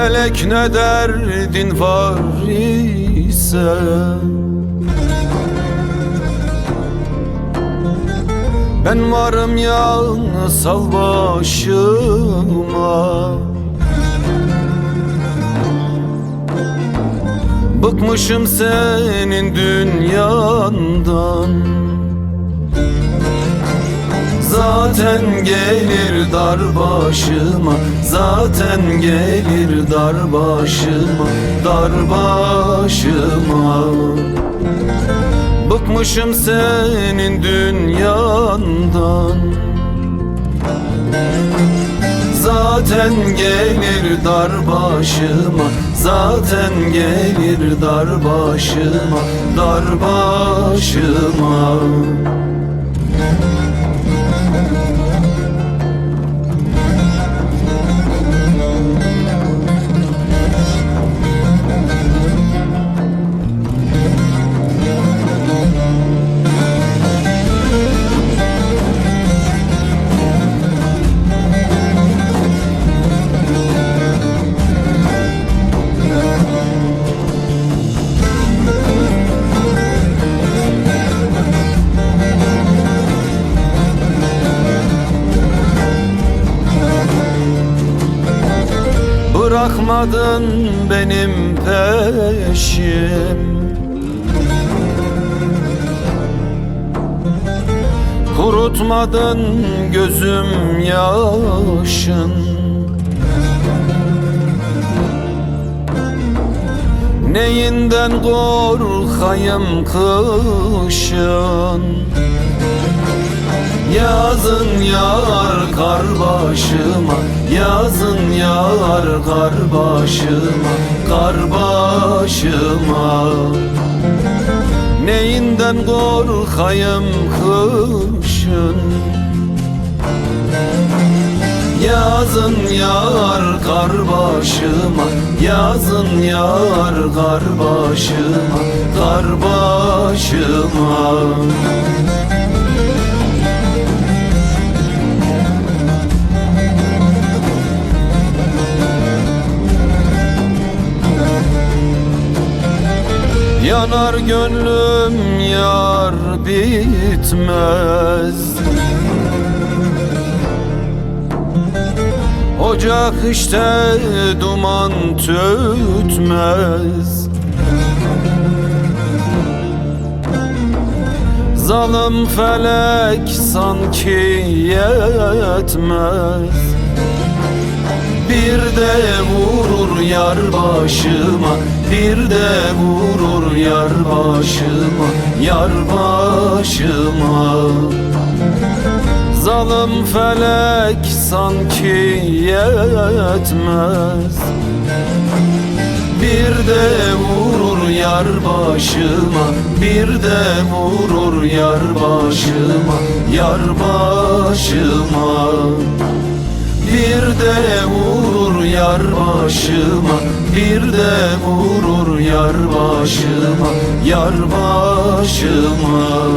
Felek ne derdin var ise? Ben varım yalnız sal başıma. Bıkmışım senin dünyandan Zaten gelir dar başıma Zaten gelir dar başıma Dar başıma. Bıkmışım senin dünyandan. Zaten gelir dar başıma Zaten gelir dar başıma Dar başıma Bırakmadın benim peşim. Kurutmadın gözüm yaşın. Neyinden korkayım kışın Yazın yağar kar başıma Yazın yağar kar başıma Kar başıma. Neyinden korkayım kışın? Yazın yağar kar başıma Yazın yağar kar başıma Kar başıma Yanar gönlüm yar bitmez. Ocak işte duman tütmez. Zalim felek sanki yetmez bir de vurur yar başıma Bir de vurur yar başıma Yar başıma. Zalim felek sanki yetmez. Bir de vurur yar başıma Bir de vurur yar başıma Yar başıma. Bir de yar başıma Bir de vurur yar başıma Yar başıma